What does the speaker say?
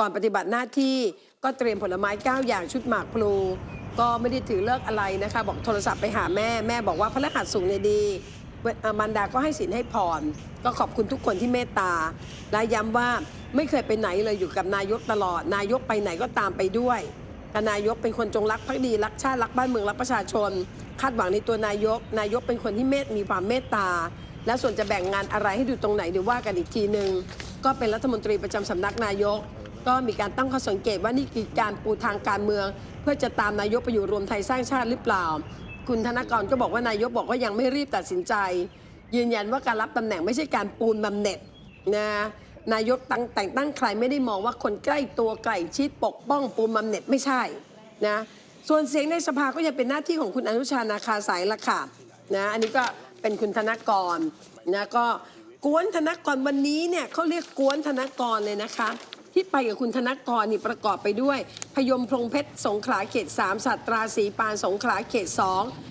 ก่อนปฏิบัติหน้าที่ก็เตรียมผลไม้ 9 อย่างชุดหมากพลู ก็ไม่ได้ถือเลิกอะไรนะคะ บอกโทรศัพท์ไปหาแม่แม่บอกว่าพระรหัสสูงเนี่ยดีเวอ่ามันดาก็ให้สินให้พร ก็ขอบคุณทุกคนที่เมตตา และย้ำว่าไม่เคยไปไหนเลยอยู่กับนายกตลอด นายกไปไหนก็ตามไปด้วยนายกเป็นคนจงรักภักดี รักชาติ รักบ้านเมือง รักประชาชน คาดหวังในตัวนายก นายกเป็นคนที่เมตมีความเมตตา และส่วนจะแบ่งงานอะไรให้ดูตรงไหนเดี๋ยวว่ากันอีกทีหนึ่งก็เป็นรัฐมนตรีประจำสำนักนายก ก็มีการตั้งข้อสังเกตว่านี่คือการปูทางการเมือง เพื่อจะตามนายกไปอยู่รวมไทยสร้างชาติหรือเปล่า คุณธนกรก็บอกว่านายกบอกว่ายังไม่รีบตัดสินใจ ยืนยันว่าการรับตำแหน่งไม่ใช่การปูนบำเหน็จนะนายกตั้งแต่งตั้งใครไม่ได้มองว่าคนใกล้ตัวใกล้ชิดปกป้องปูนบำเหน็จไม่ใช่นะส่วนเสียงในสภาก็ยังเป็นหน้าที่ของคุณอนุชานาคาสายละค่ะนะอันนี้ก็เป็นคุณธนกรนะก็กวนธนกรวันนี้เนี่ยเขาเรียกกวนธนกรเลยนะคะ ที่ไปกับคุณธนกรนี่ประกอบไปด้วย พยมพงเพชรสงขลาเขต 3 สัตราสีปานสงขลาเขต 2